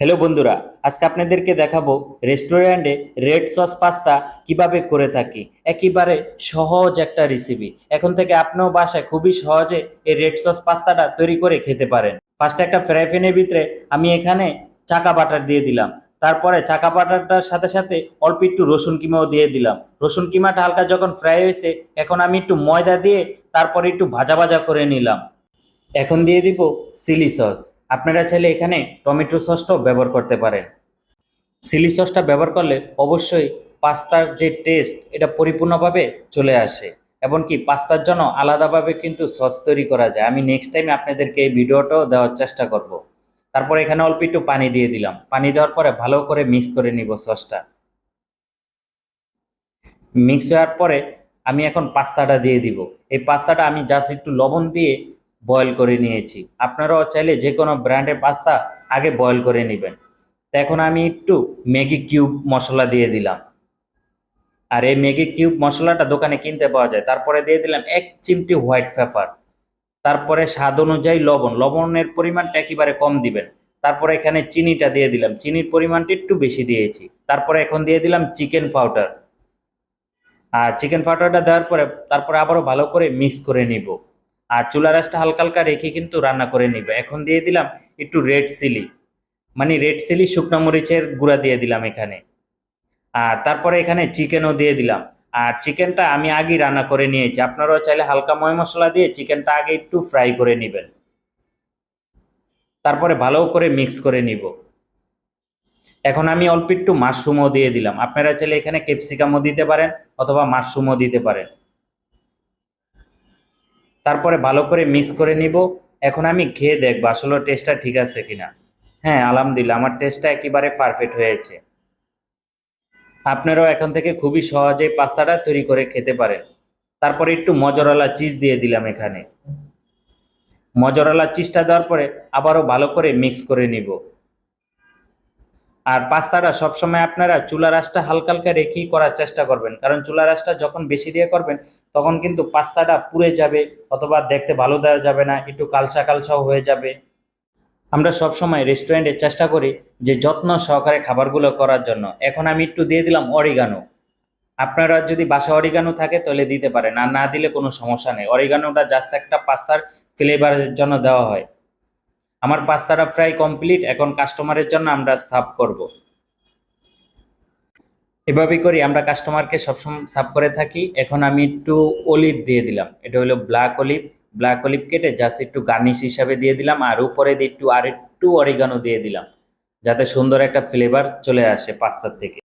Hello বন্ধুরা, আজকে আপনাদেরকে দেখাবো রেস্টুরেন্টে রেড সস পাস্তা কীভাবে করে থাকি। একেবারে সহজ একটা রেসিপি এখন থেকে আপনিও বাসায় খুবই সহজে এই রেড সস পাস্তাটা তৈরি করে খেতে পারেন। ফার্স্টে একটা ফ্রাই প্যানের ভিতরে আমি এখানে চাকা বাটার দিয়ে দিলাম। তারপরে চাকা বাটারটার সাথে সাথে অল্প একটু রসুন কিমাও দিয়ে দিলাম। রসুন কিমাটা হালকা যখন ফ্রাই হয়েছে, এখন আমি একটু ময়দা দিয়ে তারপরে একটু ভাজা ভাজা করে নিলাম। এখন দিয়ে দিব চিলি সস আপনারা চাইলে এখানে টমেটো সসটাও ব্যবহার করতে পারেন। চিলি সসটা ব্যবহার করলে অবশ্যই পাস্তার যে টেস্ট এটা পরিপূর্ণভাবে চলে আসে। এমনকি পাস্তার জন্য আলাদাভাবে কিন্তু সস তৈরি করা যায়। আমি নেক্সট টাইম আপনাদেরকে এই ভিডিওটাও দেওয়ার চেষ্টা করব। তারপর এখানে অল্প একটু পানি দিয়ে দিলাম। পানি দেওয়ার পরে ভালো করে মিক্স করে নিব সসটা। মিক্স হওয়ার পরে আমি এখন পাস্তাটা দিয়ে দিব। এই পাস্তাটা আমি জাস্ট একটু লবণ দিয়ে বয়েল করে নিয়েছি। আপনারাও চাইলে যে কোনো ব্র্যান্ডের পাস্তা আগে বয়েল করে নেবেন। তো এখন আমি একটু ম্যাগি কিউব মশলা দিয়ে দিলাম। আর এই ম্যাগি কিউব মশলাটা দোকানে কিনতে পাওয়া যায়। তারপরে দিয়ে দিলাম এক চিমটি হোয়াইট পেপার। তারপরে স্বাদ অনুযায়ী লবণ। লবণের পরিমাণটা একেবারে কম দিবেন। তারপরে এখানে চিনিটা দিয়ে দিলাম। চিনির পরিমাণটা একটু বেশি দিয়েছি। তারপরে এখন দিয়ে দিলাম চিকেন পাউডার। আর চিকেন পাউডারটা দেওয়ার পরে তারপরে আবারও ভালো করে মিক্স করে নিব। আর চুলা রাসটা হালকা হালকা রেখে কিন্তু রান্না করে নিবে। এখন দিয়ে দিলাম একটু রেড চিলি মানে রেড চিলি শুকনো মরিচের গুঁড়া দিয়ে দিলাম এখানে। আর তারপরে এখানে চিকেনও দিয়ে দিলাম। আর চিকেনটা আমি আগেই রান্না করে নিয়েছি। আপনারাও চাইলে হালকা ময় মশলা দিয়ে চিকেনটা আগে একটু ফ্রাই করে নেবেন। তারপরে ভালো করে মিক্স করে নিব। এখন আমি অল্প একটু মাশরুমও দিয়ে দিলাম। আপনারা চাইলে এখানে ক্যাপসিকামও দিতে পারেন অথবা মাশরুমও দিতে পারেন। তারপরে ভালো করে মিক্স করে নিব। এখন আমি খেয়ে দেখব আসলে টেস্টটা ঠিক আছে কিনা। হ্যাঁ আলহামদুলিল্লাহ, আমার টেস্টটা একেবারে পারফেক্ট হয়েছে। আপনারাও এখন থেকে খুবই সহজে পাস্তাটা তৈরি করে খেতে পারেন। তারপরে একটু মজরালা চিজ দিয়ে দিলাম এখানে। মজরালা চিজটা দেওয়ার পরে আবারও ভালো করে মিক্স করে নিব। আর পাস্তাটা সবসময় আপনারা চুলা রাসটা হালকা হালকা রেখেই করার চেষ্টা করবেন। কারণ চুলা রাসটা যখন বেশি দিয়ে করবেন তখন কিন্তু পাস্তাটা পুড়ে যাবে অথবা দেখতে ভালো দেওয়া যাবে না, একটু কালসা কালসাও হয়ে যাবে। আমরা সবসময় রেস্টুরেন্টে চেষ্টা করি যে যত্ন সহকারে খাবারগুলো করার জন্য। এখন আমি একটু দিয়ে দিলাম অরিগানো আপনারা যদি বাসা অরিগানো থাকে তাহলে দিতে পারেন, আর না দিলে কোনো সমস্যা নেই। অরিগানোটা জাস্ট একটা পাস্তার ফ্লেভারের জন্য দেওয়া হয়। আমার পাস্তাটা প্রায় কমপ্লিট এখন কাস্টমারের জন্য আমরা সার্ভ করব। এভাবেই করি, আমরা কাস্টমারকে সবসময় সাফ করে থাকি। এখন আমি একটু অলিভ দিয়ে দিলাম। এটা হলো ব্ল্যাক অলিভ ব্ল্যাক অলিভ কেটে জাস্ট একটু গার্নিশ হিসাবে দিয়ে দিলাম। আর উপরে দিয়ে একটু আর একটু অরিগানো দিয়ে দিলাম। যাতে সুন্দর একটা ফ্লেভার চলে আসে পাস্তার থেকে।